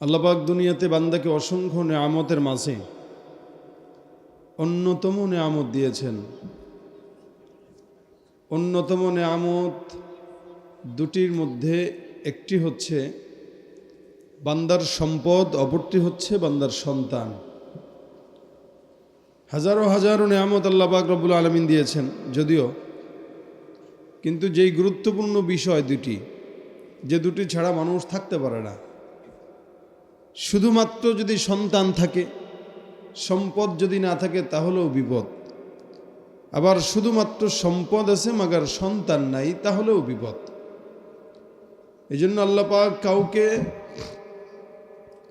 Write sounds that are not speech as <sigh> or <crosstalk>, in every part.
আল্লাপাক দুনিয়াতে বান্দাকে অসংখ্য নেয়ামতের মাঝে অন্যতম নেয়ামত দিয়েছেন। অন্যতম নেয়ামত দুটির মধ্যে একটি হচ্ছে, বান্দার সম্পদ, অপরটি হচ্ছে বান্দার সন্তান। হাজারো হাজারো নেয়ামত আল্লাপাক রব্বুল আলমিন দিয়েছেন, যদিও কিন্তু যেই গুরুত্বপূর্ণ বিষয় দুটি, যে দুটি ছাড়া মানুষ থাকতে পারে না। শুধুমাত্র যদি সন্তান থাকে, সম্পদ যদি না থাকে, তাহলেও বিপদ। আবার শুধুমাত্র সম্পদ আছে, মাগার সন্তান নাই, তাহলেও বিপদ। এই জন্য আল্লাপাক কাউকে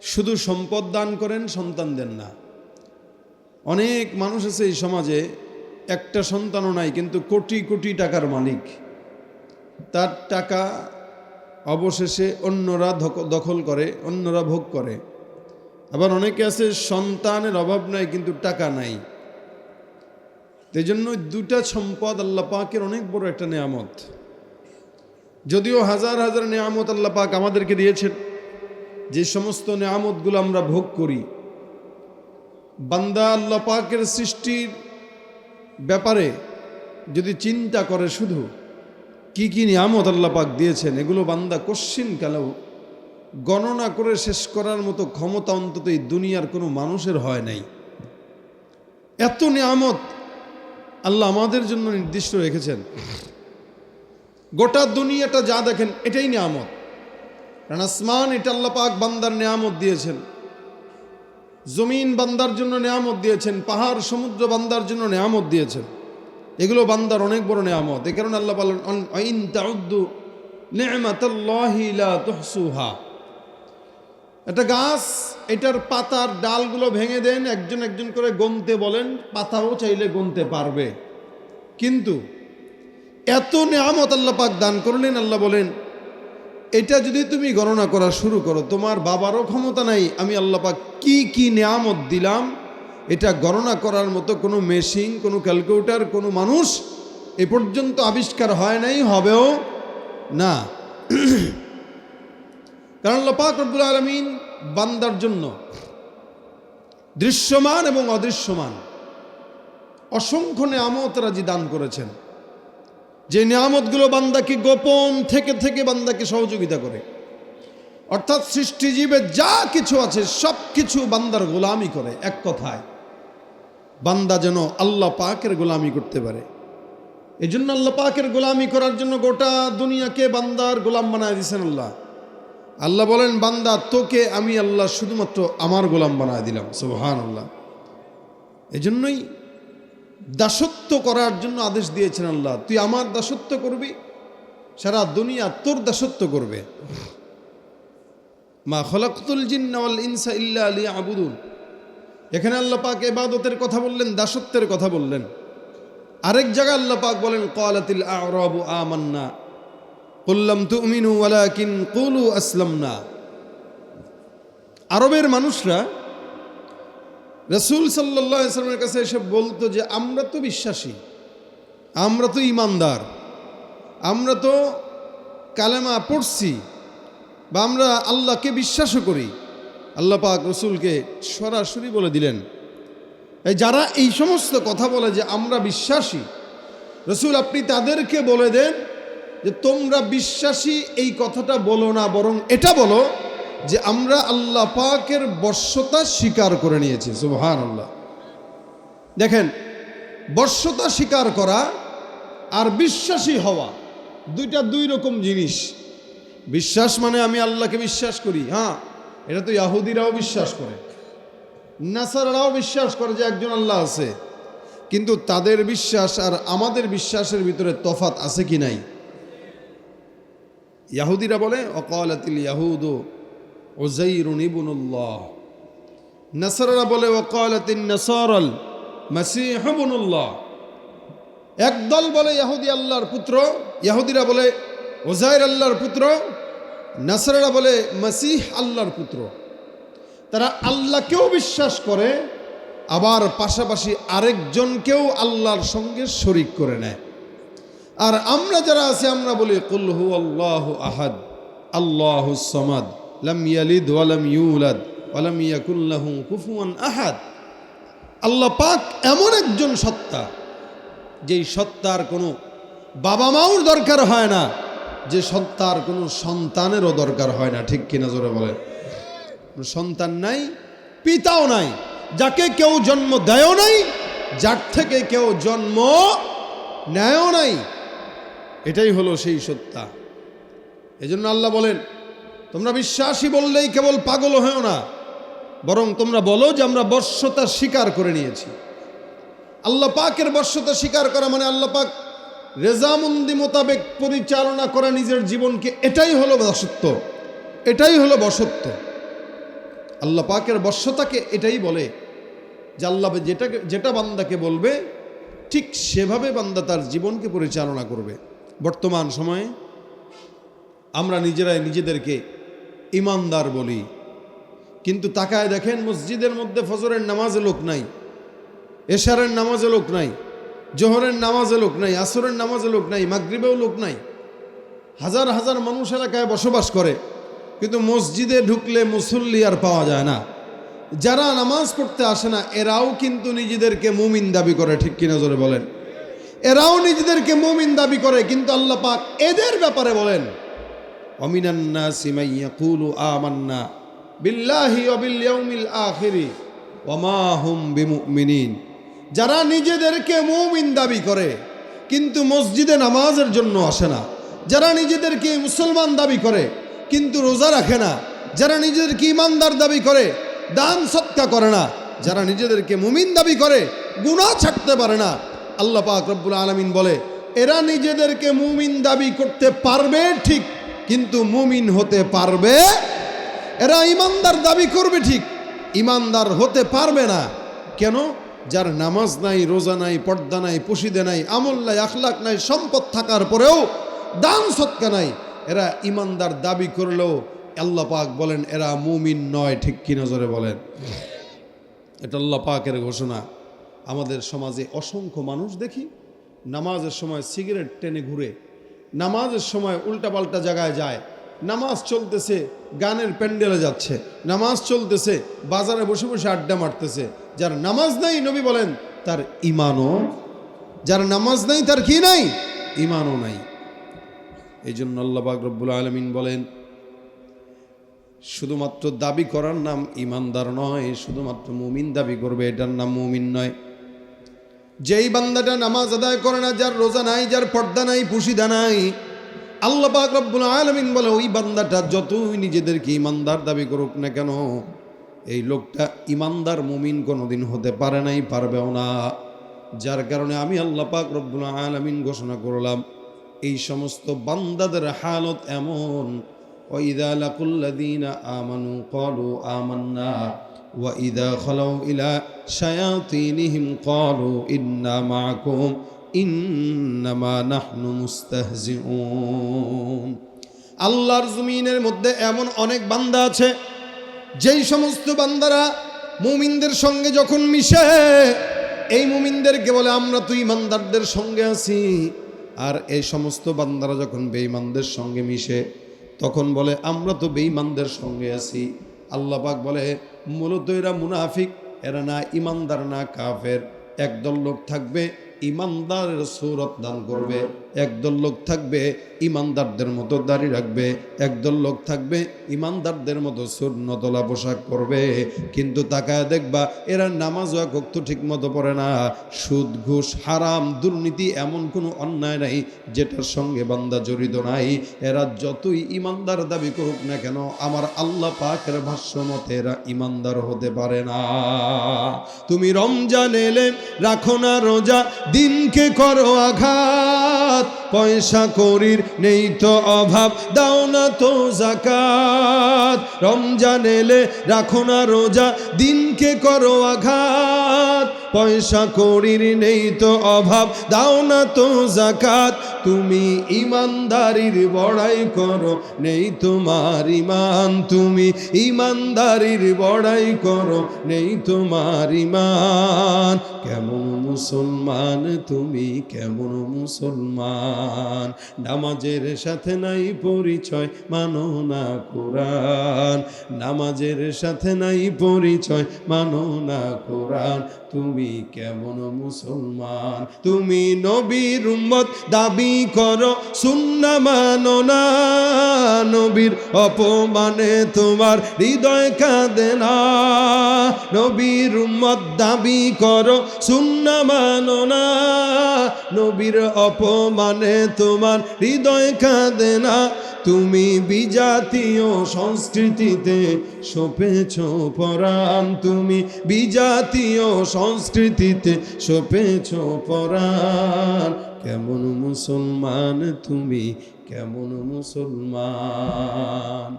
শুধু সম্পদ দান করেন, সন্তান দেন না। অনেক মানুষ আছে এই সমাজে, একটা সন্তানও নাই, কিন্তু কোটি কোটি টাকার মালিক। তার টাকা অবশেষে অন্যরা দখল করে, অন্যরা ভোগ করে। আবার অনেকে আছে, সন্তানের অভাব নাই, কিন্তু টাকা নাই। এই জন্য দুটা সম্পদ আল্লাহ পাকের অনেক বড় একটা নেয়ামত। যদিও হাজার হাজার নেয়ামত আল্লাহ পাক আমাদেরকে দিয়েছেন, যে সমস্ত নেয়ামতগুলো আমরা ভোগ করি। বান্দা আল্লাহ পাকের সৃষ্টির ব্যাপারে যদি চিন্তা করে শুধু কি কি নিয়ামত আল্লাহ পাক দিয়েছেন, এগুলো বান্দা কশ্চিন কালেও গণনা করে শেষ করার মতো ক্ষমতা অন্তত এই দুনিয়ার কোনো মানুষের হয় নাই। এত নিয়ামত আল্লাহ আমাদের জন্য নির্দিষ্ট রেখেছেন। গোটা দুনিয়াটা যা দেখেন, এটাই নিয়ামত। কারণ আসমান, এটা আল্লাহ পাক বান্দার নিয়ামত দিয়েছেন। জমিন বান্দার জন্য নিয়ামত দিয়েছেন, পাহাড়, সমুদ্র বান্দার জন্য নিয়ামত দিয়েছেন। এগুলো বান্দার অনেক বড় নেয়ামত। এই কারণে আল্লাহ বলেন "অন- অইন তাউদ্দু নি'মাতাল্লাহি লা তুহসুহা। একটা গাছ, এটার পাতার ডালগুলো ভেঙে দেন, একজন একজন করে গনতে বলেন, পাতাও চাইলে গনতে পারবে। কিন্তু এত নেয়ামত আল্লাহ পাক দান করলেন, আল্লাহ বলেন, এটা যদি তুমি গণনা করা শুরু করো, তোমার বাবারও ক্ষমতা নাই, আমি আল্লাহ পাক কি কি নেয়ামত দিলাম এটা গণনা করার মতো কোনো মেশিন, কোনো ক্যালকুলেটার, কোনো মানুষ এ পর্যন্ত আবিষ্কার হয় নাই, হবেও না। <clears throat> কারণ আল্লাহ পাক রব্বুল আলমিন বান্দার জন্য দৃশ্যমান এবং অদৃশ্যমান অসংখ্য নেয়ামত রাজি দান করেছেন। যে নিয়ামতগুলো বান্দাকে গোপন থেকে থেকে বান্দাকে সহযোগিতা করে। অর্থাৎ সৃষ্টিজীবে যা কিছু আছে সব কিছু বান্দার গোলামি করে, এক কথায়। বান্দা যেন আল্লাহ পাকের গোলামি করতে পারে। এই জন্য আল্লাহ পাকের গোলামি করার জন্য গোটা দুনিয়াকে বান্দার গোলাম বানায় দিয়েছেন আল্লাহ। আল্লাহ বলেন, বান্দা, তোকে আমি আল্লাহ শুধুমাত্র আমার গোলাম বানায় দিলাম। সুবহান আল্লাহ এই জন্যই দাসত্ব করার জন্য আদেশ দিয়েছেন আল্লাহ। তুই আমার দাসত্ব করবি, সারা দুনিয়া তোর দাসত্ব করবে। মা খলাকুল জিন্নাওয়াল ইনসা ইল্লা আলী আবুদুন এখানে আল্লাহ পাক এবাদতের কথা বললেন, দাসত্বের কথা বললেন। আরেক জায়গায় আল্লাহ পাক বলেন কালাতিল আরাবু আমান্না কুল্লাম তুমিনু ওয়ালাকিন কুলু আসলামনা। আরবের মানুষরা রসুল সাল্লাহ ইসলামের কাছে এসে বলতো যে, আমরা তো বিশ্বাসী, আমরা তো ইমানদার, আমরা তো কালেমা পড়ছি বা আমরা আল্লাহকে বিশ্বাসও করি। আল্লাহ পাক রসুলকে সরাসরি বলে দিলেন যারা এই সমস্ত কথা বলে যে আমরা বিশ্বাসী, রসুল আপনি তাদেরকে বলে দেন যে তোমরা বিশ্বাসী, এই কথাটা বলো না, বরং এটা বলো যে আমরা আল্লাহ পাকের বর্ষতা স্বীকার করে নিয়েছি। সুবহান আল্লাহ দেখেন, বর্ষতা স্বীকার করা আর বিশ্বাসী হওয়া দুইটা দুই রকম জিনিস। বিশ্বাস মানে আমি আল্লাহকে বিশ্বাস করি হ্যাঁ। এটা তো ইয়াহুদিরাও বিশ্বাস করে। নাসারাও বিশ্বাস করে যে একজন আল্লাহ আছে। কিন্তু তাদের বিশ্বাস আর আমাদের বিশ্বাসের ভিতরে তফাত আছে কি নাই? ইয়াহুদিরা বলে অকালাতিল ইয়াহুদু ওজাইরুন ইবনুল্লাহ। নাসারারা বলে, ওকালাতিন নাসারাল মাসিহ ইবনুল্লাহ। একদল বলে, ইয়াহুদি আল্লাহর পুত্র। ইয়াহুদিরা বলে ওজাইর আল্লাহর পুত্র। নাসারারা বলে, মাসিহ আল্লাহর পুত্র। তারা আল্লাহকেও বিশ্বাস করে, আবার পাশাপাশি আরেকজনকেও আল্লাহর সঙ্গে শরিক করে নেয়। আর আমরা যারা আছি, আমরা বলি কুলহু আল্লাহ আহাদ, আল্লাহ সমাদ, লাম ওয়ালাম ইউলাদ ওয়ালাম ইয়াকুল্লাহু কুফুয়ান আহাদ। আল্লাহ পাক এমন একজন সত্তা, যেই সত্তার কোনো বাবা মাওর দরকার হয় না। যে সত্তার কোনো সন্তানেরও দরকার হয় না, ঠিক কিনা জোরে কোনো সন্তান নাই, পিতাও নাই, যাকে কেউ জন্ম দেয়ও নাই, যার থেকে কেউ জন্ম নেয়ও নাই, এটাই হলো সেই সত্তা। এজন্য আল্লাহ বলেন, তোমরা বিশ্বাসী বললেই কেবল পাগল হয়েও না, বরং তোমরা বলো যে আমরা বর্ষতা স্বীকার করে নিয়েছি। আল্লাহ পাকের বর্ষতা স্বীকার করা মানে আল্লাহ পাক রেজামন্দি মোতাবেক পরিচালনা করা নিজের জীবনকে এটাই হলো বসত্ব। এটাই হলো বসত্ব। আল্লাহ পাকের বর্ষতাকে এটাই বলে যে আল্লাহ যেটাকে যেটা বান্দাকে বলবে, ঠিক সেভাবে বান্দা তার জীবনকে পরিচালনা করবে। বর্তমান সময়ে আমরা নিজেরাই নিজেদেরকে ইমানদার বলি। কিন্তু তাকায় দেখেন মসজিদের মধ্যে ফজরের নামাজে লোক নাই, এশারের নামাজে লোক নাই। জোহরের নামাজে লোক নাই, আসরের নামাজে লোক নাই, মাগরিবেও লোক নাই। হাজার হাজার মানুষ এলাকায় বসবাস করে, কিন্তু মসজিদে ঢুকলে মুসল্লি আর পাওয়া যায় না। যারা নামাজ পড়তে আসে না, এরাও কিন্তু নিজেদেরকে মুমিন দাবি করে, ঠিক কিনা জোরে বলেন? এরাও নিজেদেরকে মুমিন দাবি করে, কিন্তু আল্লাহ পাক এদের ব্যাপারে বলেন অমিনান্না সিমাইয়া কুলু আমান্না বিল্লাহি অবিল আখিরি ওমা হুম বিমুমিনিন। যারা নিজেদেরকে মুমিন দাবি করে, কিন্তু মসজিদে নামাজের জন্য আসে না। যারা নিজেদেরকে মুসলমান দাবি করে, কিন্তু রোজা রাখে না। যারা নিজেদেরকে ইমানদার দাবি করে, দান সৎকা করে না। যারা নিজেদেরকে মুমিন দাবি করে, গুনাহ ছাড়তে পারে না। আল্লাহ পাক রব্বুল আলমিন বলে, এরা নিজেদেরকে মুমিন দাবি করতে পারবে ঠিক, কিন্তু মুমিন হতে পারবে, এরা ইমানদার দাবি করবে ঠিক, ইমানদার হতে পারবে না। কেন? যার নামাজ নাই, রোজা নাই, পর্দা নাই, পুশিদে নাই, আমল নাই, আখলাক নাই, সম্পদ থাকার পরেও দান সৎকা নাই, এরা ইমানদার দাবি করলেও আল্লাহ পাক বলেন, এরা মুমিন নয়, ঠিক কি নজরে বলেন? এটা আল্লাহ পাকের ঘোষণা। আমাদের সমাজে অসংখ্য মানুষ দেখি, নামাজের সময় সিগারেট টেনে ঘুরে, নামাজের সময় উল্টাপাল্টা জায়গায় যায় নামাজ চলতেছে, গানের প্যান্ডেলে যাচ্ছে। নামাজ চলতেছে, বাজারে বসে বসে আড্ডা মারতেছে। যার নামাজ নাই, নবী বলেন, তার ইমানও যার নামাজ নাই, তার কি নাই? ইমানও নাই। এই জন্য আল্লাহ পাক রব্বুল আলমিন বলেন, শুধুমাত্র দাবি করার নাম ইমানদার নয়, শুধুমাত্র মুমিন দাবি করবে, এটার নাম মুমিন নয়। যেই বান্দাটা নামাজ আদায় করে না, যার রোজা নাই, যার পর্দা নাই, পুশিদা নাই আল্লাহ পাক রব্বুল আলমিন বলে ওই বান্দাটা যতই নিজেদেরকে ইমানদার দাবি করুক না কেন এই লোকটা ইমানদার মুমিন কোনোদিন হতে পারে নাই পারবেও না যার কারণে আমি আল্লাহ পাক রব্বুল আলমিন ঘোষণা করলাম এই সমস্ত বান্দাদের হালত এমন وإذا لقوا الذين آمنوا قالوا آمنا وإذا خلوا إلى شياطينهم قالوا إنا معكم ইন্নামা নাহনু মুস্তাহজিউন। আল্লাহর জমিনের মধ্যে এমন অনেক বান্দা আছে, যেই সমস্ত বান্দারা মুমিনদের সঙ্গে যখন মিশে, এই মুমিনদেরকে বলে, আমরা তুই মান্দারদের সঙ্গে আছি। আর এই সমস্ত বান্দারা যখন বেঈমানদের সঙ্গে মিশে, তখন বলে, আমরা তো বেঈমানদের সঙ্গে আছি। আল্লাহ পাক বলে, মূলত এরা মুনাফিক, এরা না ইমানদার, না কাফের। একদল লোক থাকবে ইমানদারের সুরত দান করবে। একদল লোক থাকবে ইমানদারদের মতো দাড়ি রাখবে, একদল লোক থাকবে ইমানদারদের মতো সুন্নতলা পোশাক করবে কিন্তু তাকায় দেখবা এরা নামাজ কক্ত ঠিক মতো পড়ে না। সুদ, ঘুষ, হারাম, দুর্নীতি এমন কোনো অন্যায় নাই যেটার সঙ্গে বান্দা জড়িত নাই। এরা যতই ইমানদার দাবি করুক না কেন, আমার আল্লাহ পাকের ভাষ্য মতে এরা ইমানদার হতে পারে না। তুমি রমজান এলে রাখো না রোজা, দিনকে করো আঘাত। পয়সা করির নেই তো অভাব, দাও না তো জাকাত রমজান এলে রাখো না রোজা, দিনকে করো আঘাত। পয়সা করির নেই তো অভাব, দাও না তো জাকাত তুমি ইমানদারির বড়াই করো, নেই তোমার ইমান। তুমি ইমানদারির বড়াই করো, নেই তোমার ইমান। কেমন মুসলমান তুমি, কেমন মুসলমান। নামাজের সাথে নাই পরিচয়, মানো না কোরআন। নামাজের সাথে নাই পরিচয়, মানো না কোরআন। তুমি কেমন মুসলমান? তুমি নবীর উম্মত, দাবি করো, সুন্না মানো না। নবীর অপমানে তোমার হৃদয় কাঁদে না। নবীর উম্মত, দাবি করো, সুন্না মানো না। নবীর অপমানে তোমার হৃদয় কাঁদে না। তুমি বিজাতীয় সংস্কৃতিতে সপেছ পরাণ। তুমি বিজাতীয় সংস্কৃতিতে সপেছ পরাণ। কেমন মুসলমান তুমি, কেমন মুসলমান।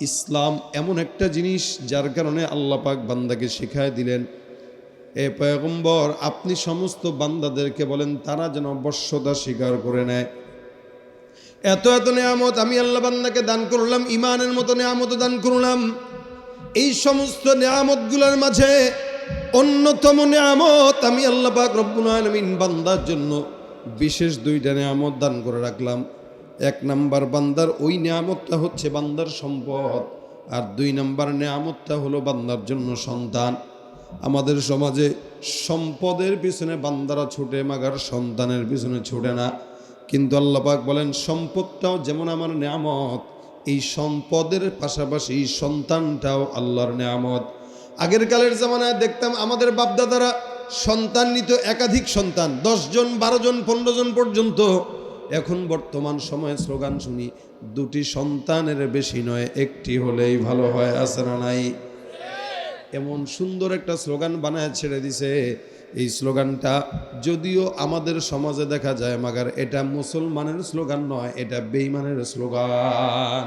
ইসলাম এমন একটা জিনিস যার কারণে আল্লাহ পাক বান্দাকে শিখায় দিলেন। এ পয়গম্বর, আপনি সমস্ত বান্দাদেরকে বলেন, তারা যেন বশ্যতা স্বীকার করে নেয়। এত এত নেয়ামত আমি আল্লাহ বান্দাকে দান করলাম ইমানের মতো নেয়ামত দান করলাম। এই সমস্ত নেয়ামতগুলোর মাঝে অন্যতম নেয়ামত আমি আল্লাহ পাক রব্বুল আলমিন বান্দার জন্য বিশেষ দুইটা নেয়ামত দান করে রাখলাম। এক নাম্বার বান্দার ওই নেয়ামতটা হচ্ছে বান্দার সম্পদ, আর দুই নাম্বার নেয়ামতটা হলো বান্দার জন্য সন্তান। আমাদের সমাজে সম্পদের পিছনে বান্দারা ছুটে, মাগার সন্তানের পিছনে ছুটে না। কিন্তু আল্লাপাক বলেন, সম্পদটাও যেমন আমার নেয়ামত, এই সম্পদের পাশাপাশি সন্তানটাও আল্লাহর নেয়ামত। আগের কালের জামানায় দেখতাম আমাদের বাপদাদারা সন্তান নিত একাধিক সন্তান জন, বারো জন, পনেরো জন পর্যন্ত। এখন বর্তমান সময়ে স্লোগান শুনি, দুটি সন্তানের বেশি নয়, একটি হলেই ভালো হয় না নাই? এমন সুন্দর একটা স্লোগান বানায় ছেড়ে দিছে এই স্লোগানটা, যদিও আমাদের সমাজে দেখা যায়, মাগার এটা মুসলমানের স্লোগান নয়, এটা বেইমানের স্লোগান।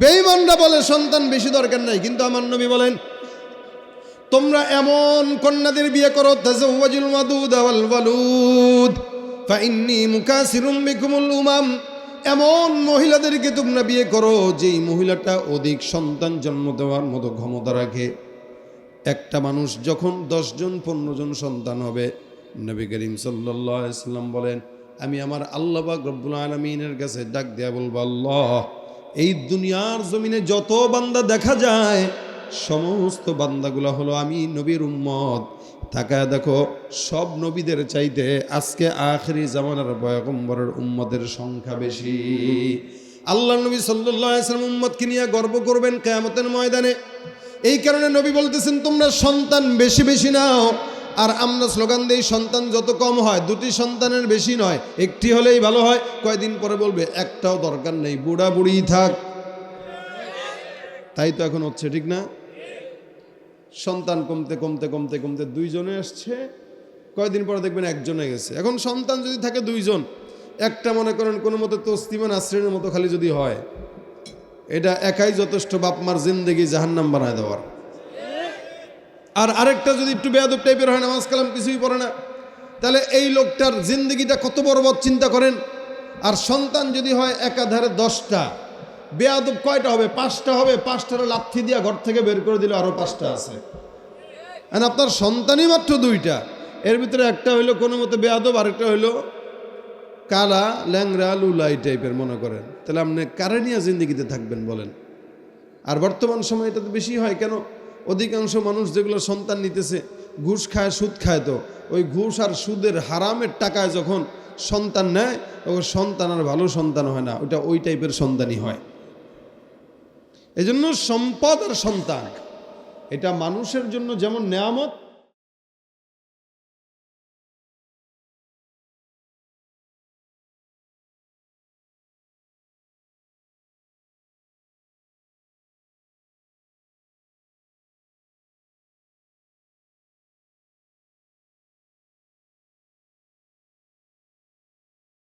বেইমানরা বলে, সন্তান বেশি দরকার নাই, কিন্তু আমার নবী বলেন, তোমরা এমন কন্যাদের বিয়ে করো, তাজাওয়াজুল মাদুদ ওয়াল ওয়ালুদ, ফাইন্নী মুকাসিরুম বিকুমুল উমাম। এমন মহিলাদেরকে তোমরা বিয়ে করো, যেই মহিলাটা অধিক সন্তান জন্ম দেওয়ার মতো ক্ষমতা রাখে। একটা মানুষ যখন দশজন পনেরো জন সন্তান হবে, নবী করিম সাল্লাম বলেন, আমি আমার আল্লাহ বা রব্বুল আলমিনের কাছে ডাক দেয়া বলব, আল্লাহ, এই দুনিয়ার জমিনে যত বান্দা দেখা যায়, সমস্ত বান্দাগুলো হলো আমি নবীর উম্মত। তাকায় দেখো, সব নবীদের চাইতে আজকে আখরি জামানার বয়কম্বরের উম্মতের সংখ্যা বেশি। আল্লাহ নবী সাল্লাম উম্মতকে নিয়ে গর্ব করবেন কেয়ামতের ময়দানে। এই কারণে নবী বলতেছেন, তোমরা সন্তান বেশি বেশি নাও। আর আমরা স্লোগান দিই, সন্তান যত কম হয়, দুটি সন্তানের বেশি নয়, একটি হলেই ভালো হয়। কয়দিন পরে বলবে, একটাও দরকার নেই, বুড়া বুড়িই থাক। তাই তো এখন হচ্ছে, ঠিক না? সন্তান কমতে কমতে কমতে কমতে দুইজনে আসছে। কয়দিন পরে দেখবেন একজনে গেছে। এখন সন্তান যদি থাকে দুইজন, একটা মনে করেন কোনো মতো তস্তিমান আশ্রয়ের মতো খালি যদি হয়। এটা একাই যথেষ্ট, বাপমার জিন্দেগি জাহান্নাম বানায় দেওয়ার। আর আরেকটা যদি একটু বেয়াদব টাইপের হয়, নামাজ কালাম কিছুই পড়ে না, তাহলে এই লোকটার জিন্দগিটা কত বড় বড় চিন্তা করেন। আর সন্তান যদি হয় একাধারে দশটা, বেয়াদব কয়টা হবে? পাঁচটা হবে পাঁচটার লাথি দিয়া ঘর থেকে বের করে দিলে আরও পাঁচটা আছে। আর আপনার সন্তানই মাত্র দুইটা, এর ভিতরে একটা হইল কোনো মতো বেয়াদব, আরেকটা হইল কালা ল্যাংরা লুলাই টাইপের মনে করেন। তাহলে আপনি কারে নিয়ে জিন্দগিতে থাকবেন বলেন। আর বর্তমান সময় এটা তো বেশি হয় কেন? অধিকাংশ মানুষ যেগুলো সন্তান নিতেছে, ঘুষ খায়, সুদ খায় তো, ওই ঘুষ আর সুদের হারামের টাকায় যখন সন্তান নেয়, তখন সন্তান আর ভালো সন্তান হয় না, ওইটা ওই টাইপের সন্তানই হয়। এই জন্য সম্পদ আর সন্তান, এটা মানুষের জন্য যেমন নেয়ামত